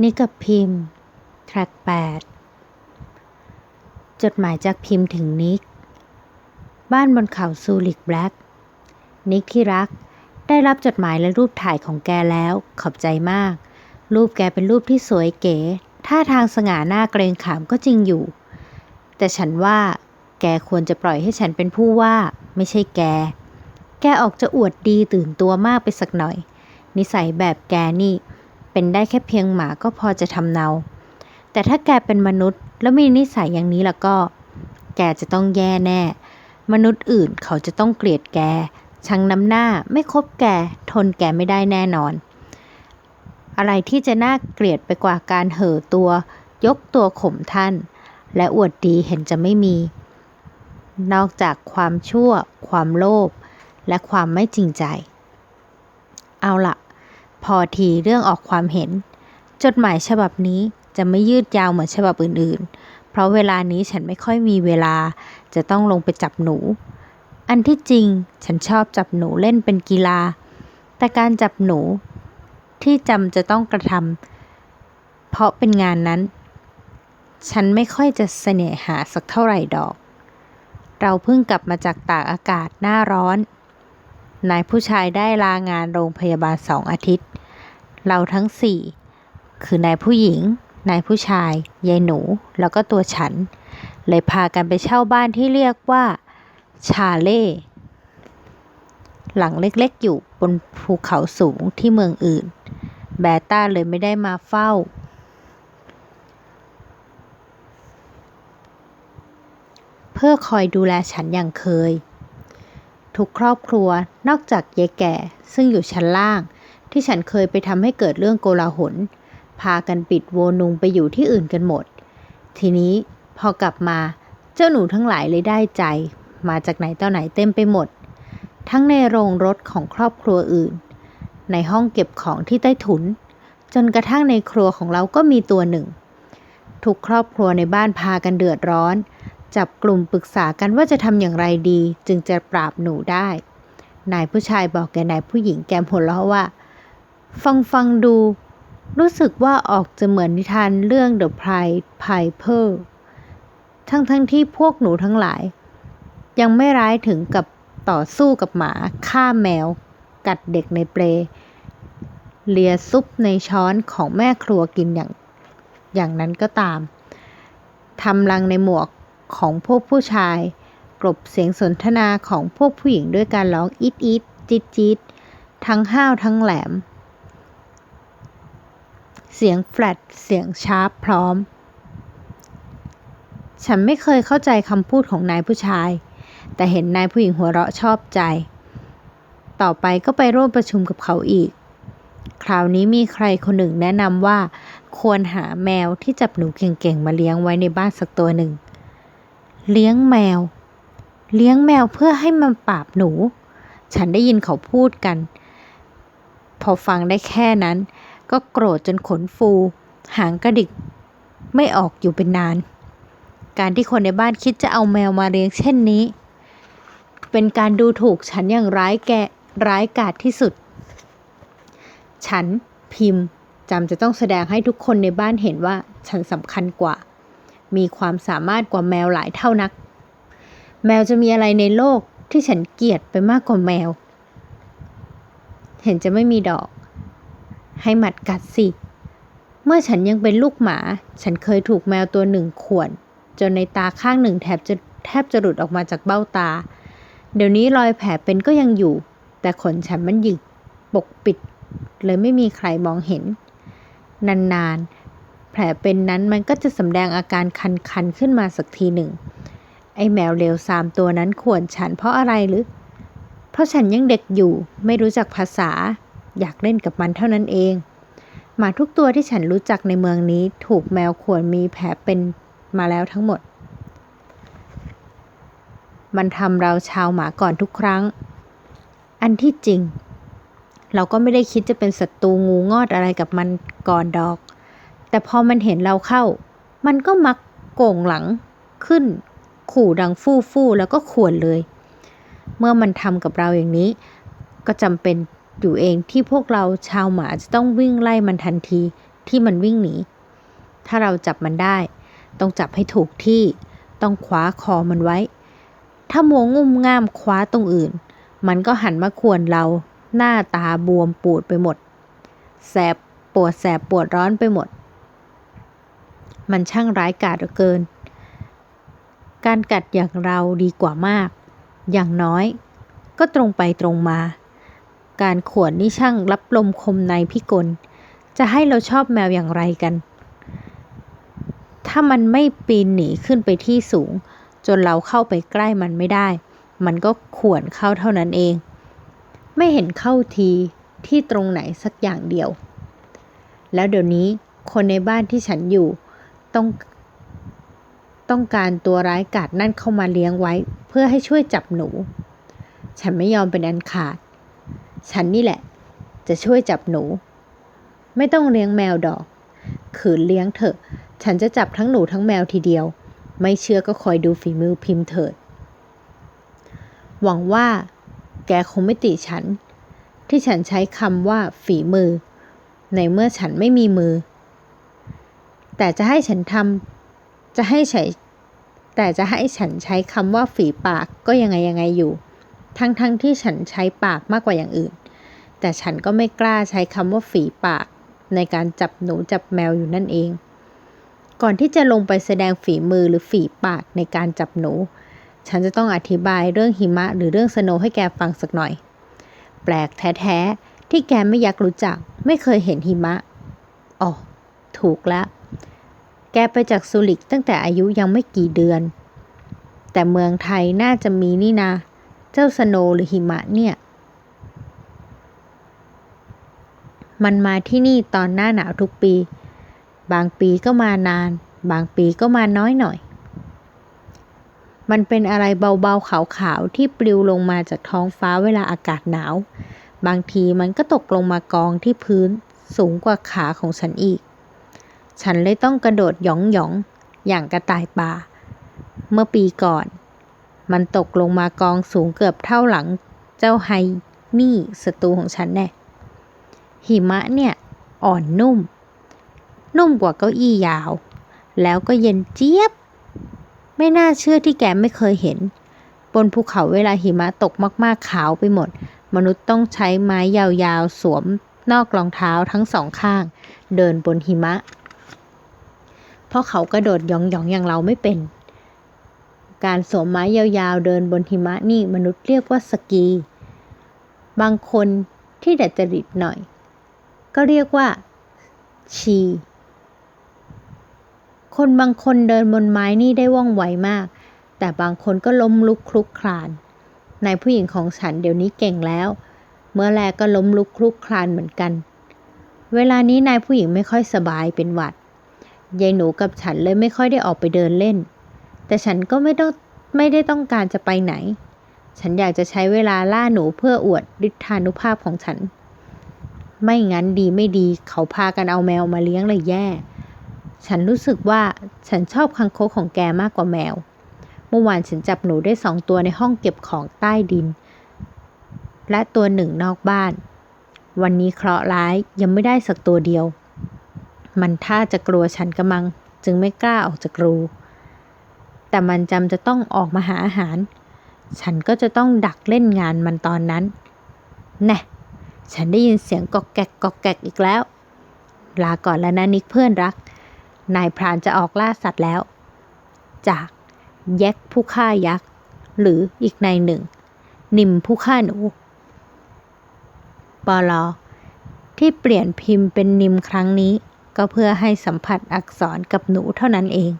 นิกกับพิมพ์ แทร็ก8จดหมายจากพิมพ์ถึงนิก บ้านบนเขาซูริกแบล็ก นิกที่รัก ได้รับจดหมายและรูปถ่ายของแกแล้ว ขอบใจมาก รูปแกเป็นรูปที่สวยเก๋ ท่าทางสง่าหน้าเกรงขามก็จริงอยู่ แต่ฉันว่า แกควรจะปล่อยให้ฉันเป็นผู้ว่า ไม่ใช่แก แกออกจะอวดดีตื่นตัวมากไปสักหน่อย นิสัยแบบแกนี่ เป็นได้แค่เพียงหมาก็พอจะทำเนา แต่ถ้าแกเป็นมนุษย์ แล้วมีนิสัยอย่างนี้แล้วก็ แกจะต้องแย่แน่ มนุษย์อื่นเขาจะต้องเกลียดแก ชังน้ำหน้าไม่คบแก ทนแกไม่ได้แน่นอน อะไรที่จะน่าเกลียดไปกว่าการเห่อตัว ยกตัวข่มท่าน และอวดดีเห็นจะไม่มี นอกจากความชั่ว ความโลภและความไม่จริงใจ เอาละ พอทีเรื่องออกความเห็น จดหมายฉบับนี้จะไม่ยืดยาวเหมือนฉบับอื่นๆ เพราะเวลานี้ฉันไม่ค่อยมีเวลา จะต้องลงไปจับหนู อันที่จริงฉันชอบจับหนูเล่นเป็นกีฬา แต่การจับหนูที่จำจะต้องกระทำเพราะเป็นงานนั้น ฉันไม่ค่อยจะเสน่หาสักเท่าไหร่ดอก เราเพิ่งกลับมาจากตากอากาศหน้าร้อน นายผู้ชายได้ลางานโรงพยาบาลสองอาทิตย์ เราทั้งสี่คือนายผู้หญิง นายผู้ชาย ยายหนู แล้วก็ตัวฉัน เลยพากันไปเช่าบ้านที่เรียกว่า ชาเล่ หลังเล็กๆอยู่บนภูเขาสูงที่เมืองอื่น แบต้าเลยไม่ได้มาเฝ้า เพื่อคอยดูแลฉันอย่างเคย ทุกครอบครัวนอกจากยายแก่ซึ่งอยู่ชั้นล่าง ที่ฉันเคยไปทำให้เกิดเรื่องโกลาหล พากันปิดโวนุงไปอยู่ที่อื่นกันหมด ทีนี้พอกลับมาเจ้าหนูทั้งหลายเลยได้ใจ มาจากไหนต่อไหนเต็มไปหมด ทั้งในโรงรถของครอบครัวอื่น ในห้องเก็บของที่ใต้ถุน จนกระทั่งในครัวของเราก็มีตัวหนึ่ง ทุกครอบครัวในบ้านพากันเดือดร้อน จับกลุ่มปรึกษากันว่าจะทำอย่างไรดี จึงจะปราบหนูได้ นายผู้ชายบอกแกนายผู้หญิงแกมหัวเราะว่า ฟังฟังดู รู้สึกว่าออกจะเหมือนนิทานเรื่อง The Pride Piper ทั้งทั้งที่พวกหนูทั้งหลาย ยังไม่ร้ายถึงกับต่อสู้กับหมาฆ่าแมว กัดเด็กในเปลเลียซุปในช้อนของแม่ครัวกินอย่างอย่างนั้นก็ตามทำรังในหมวกของพวกผู้ชาย กลบเสียงสนทนาของพวกผู้หญิงด้วยการร้องอีดอีดจิดจิดทั้งห้าวทั้งแหลม เสียงแฟลตเสียงชาร์ปพร้อม ฉันไม่เคยเข้าใจคำพูดของนายผู้ชาย แต่เห็นนายผู้หญิงหัวเราะชอบใจ ต่อไปก็ไปร่วมประชุมกับเขาอีก คราวนี้มีใครคนหนึ่งแนะนำว่า ควรหาแมวที่จับหนูเก่งๆมาเลี้ยงไว้ในบ้านสักตัวหนึ่ง เลี้ยงแมว เลี้ยงแมวเพื่อให้มันปราบหนู ฉันได้ยินเขาพูดกัน พอฟังได้แค่นั้น ก็โกรธจนขนฟู หางกระดิก ไม่ออกอยู่เป็นนาน การที่คนในบ้านคิดจะเอาแมวมาเลี้ยงเช่นนี้ เป็นการดูถูกฉันอย่างร้ายแกร้ายกาจที่สุด ฉันพิมพ์จำจะต้องแสดงให้ทุกคนในบ้านเห็นว่าฉันสำคัญกว่า มีความสามารถกว่าแมวหลายเท่านัก แมวจะมีอะไรในโลกที่ฉันเกลียดไปมากกว่าแมว เห็นจะไม่มีดอก ให้หมัดกัดสิ เมื่อฉันยังเป็นลูกหมา ฉันเคยถูกแมวตัวหนึ่งข่วน จนในตาข้างหนึ่งแทบจะแทบจะหลุดออกมาจากเบ้าตา เดี๋ยวนี้รอยแผลเป็นก็ยังอยู่ แต่ขนฉันมันหยิกปกปิด เลยไม่มีใครมองเห็น นานๆ แผลเป็นนั้นมันก็จะสำแดงอาการคันๆขึ้นมาสักทีหนึ่ง ไอ้แมวเลวสามตัวนั้นข่วนฉันเพราะอะไรหรือ เพราะฉันยังเด็กอยู่ไม่รู้จักภาษา อยากเล่นกับมันเท่านั้นเอง หมาทุกตัวที่ฉันรู้จักในเมืองนี้ถูกแมวข่วนมีแผลเป็นมาแล้วทั้งหมด มันทำเราชาวหมาก่อนทุกครั้ง อันที่จริง เราก็ไม่ได้คิดจะเป็นศัตรูงูงอดอะไรกับมันก่อนดอก แต่พอมันเห็นเราเข้า มันก็มักโก่งหลังขึ้น ขู่ดังฟู่ฟู่แล้วก็ข่วนเลย เมื่อมันทำกับเราอย่างนี้ ก็จำเป็น อยู่เองที่พวกเราชาวหมาจะต้องวิ่งไล่มันทันทีที่มันวิ่งหนี ถ้าเราจับมันได้ ต้องจับให้ถูกที่ ต้องคว้าคอมันไว้ ถ้ามัวงุ่มง่ามคว้าตรงอื่น มันก็หันมาขวนเราหน้าตาบวมปูดไปหมด แสบปวดแสบปวดร้อนไปหมด มันช่างร้ายกาจเหลือเกิน การกัดอย่างเราดีกว่ามาก อย่างน้อย ก็ตรงไปตรงมา การขวนนี่ช่างรับลมคมในพิกล จะให้เราชอบแมวอย่างไรกัน ถ้ามันไม่ปีนหนีขึ้นไปที่สูง จนเราเข้าไปใกล้มันไม่ได้ มันก็ขวนเข้าเท่านั้นเอง ไม่เห็นเข้าทีที่ตรงไหนสักอย่างเดียว แล้วเดี๋ยวนี้คนในบ้านที่ฉันอยู่ต้องต้องการตัวร้ายกาจนั่นเข้ามาเลี้ยงไว้ เพื่อให้ช่วยจับหนู ฉันไม่ยอมเป็นอันขาด ฉันนี่แหละ จะช่วยจับหนู ไม่ต้องเลี้ยงแมวดอก ขืนเลี้ยงเถอะ ฉันจะจับทั้งหนูทั้งแมวทีเดียว ไม่เชื่อก็คอยดูฝีมือพิมพ์เถิด หวังว่า แกคงไม่ติฉัน ที่ฉันใช้คำว่าฝีมือ ในเมื่อฉันไม่มีมือ แต่จะให้ฉันทำจะให้ใช้แต่จะให้ฉันใช้คำว่าฝีปากก็ยังไงยังไงอยู่ ทั้งๆทที่ฉันใช้ปากมากกว่าอย่างอื่น แต่ฉันก็ไม่กล้าใช้คำว่าฝีปาก ในการจับหนูจับแมวอยู่นั่นเอง ก่อนที่จะลงไปแสดงฝีมือหรือฝีปากในการจับหนู ฉันจะต้องอธิบายเรื่องหิมะหรือเรื่องสโนว์ให้แกฟังสักหน่อย แปลกแท้ๆที่แกไม่อยากรู้จัก ไม่เคยเห็นหิมะอ๋อถูกแล้ว แกไปจากซูริกตั้งแต่อายุยังไม่กี่เดือน แต่เมืองไทยน่าจะมีนี่นา เจ้าสโนว์หรือหิมะเนี่ย มันมาที่นี่ตอนหน้าหนาวทุกปี บางปีก็มานาน บางปีก็มาน้อยหน่อย มันเป็นอะไรเบาๆขาวๆที่ปลิวลงมาจากท้องฟ้าเวลาอากาศหนาว บางทีมันก็ตกลงมากองที่พื้นสูงกว่าขาของฉันอีก ฉันเลยต้องกระโดดหยองๆออย่างกระต่ายป่า เมื่อปีก่อน มันตกลงมากองสูงเกือบเท่าหลังเจ้าไฮนี่ศัตรูของฉันแน่ หิมะเนี่ย อ่อนนุ่ม นุ่มกว่าเก้าอี้ยาว แล้วก็เย็นเจี๊ยบ ไม่น่าเชื่อที่แกไม่เคยเห็น บนภูเขาเวลาหิมะตกมากๆขาวไปหมด มนุษย์ต้องใช้ไม้ยาวๆ สวมนอกรองเท้าทั้งสองข้าง เดินบนหิมะ เพราะเขากระโดดหยองๆออย่างเราไม่เป็น การสวมไม้ยาวๆ เดินบนหิมะนี่มนุษย์เรียกว่าสกี บางคนที่ดัดจริตหน่อย ก็เรียกว่า ชี คนบางคนเดินบนไม้นี่ได้ว่องไวมาก แต่บางคนก็ล้มลุกคลุกคลาน นายผู้หญิงของฉันเดี๋ยวนี้เก่งแล้ว เมื่อแรกก็ล้มลุกคลุกคลานเหมือนกัน เวลานี้นายผู้หญิงไม่ค่อยสบายเป็นหวัดยายหนูกับฉันเลยไม่ค่อยได้ออกไปเดินเล่น แต่ฉันก็ไม่ต้องไม่ได้ต้องการจะไปไหน ฉันอยากจะใช้เวลาล่าหนูเพื่ออวดฤทธานุภาพของฉัน ไม่งั้นดีไม่ดีเขาพากันเอาแมวมาเลี้ยงเลยแย่ ฉันรู้สึกว่าฉันชอบคังคกของแกมากกว่าแมว เมื่อวานฉันจับหนูได้สองตัวในห้องเก็บของใต้ดิน และตัวหนึ่งนอกบ้าน วันนี้เคราะห์ร้ายยังไม่ได้สักตัวเดียว มันท่าจะกลัวฉันกระมัง จึงไม่กล้าออกจากรู แต่มันจำจะต้องออกมาหาอาหาร ฉันก็จะต้องดักเล่นงานมันตอนนั้นแน่ฉันได้ยินเสียงกอกแกกกอกแกกอีกแล้ว ลาก่อนแล้วนะนิกเพื่อนรัก นายพรานจะออกล่าสัตว์แล้ว จากแยกผู้ฆ่ายักษ์ หรืออีกในหนึ่ง นิมผู้ฆ่าหนูปลอที่เปลี่ยนพิมพ์เป็นนิมครั้งนี้ ก็เพื่อให้สัมผัสอักษรกับหนูเท่านั้นเอง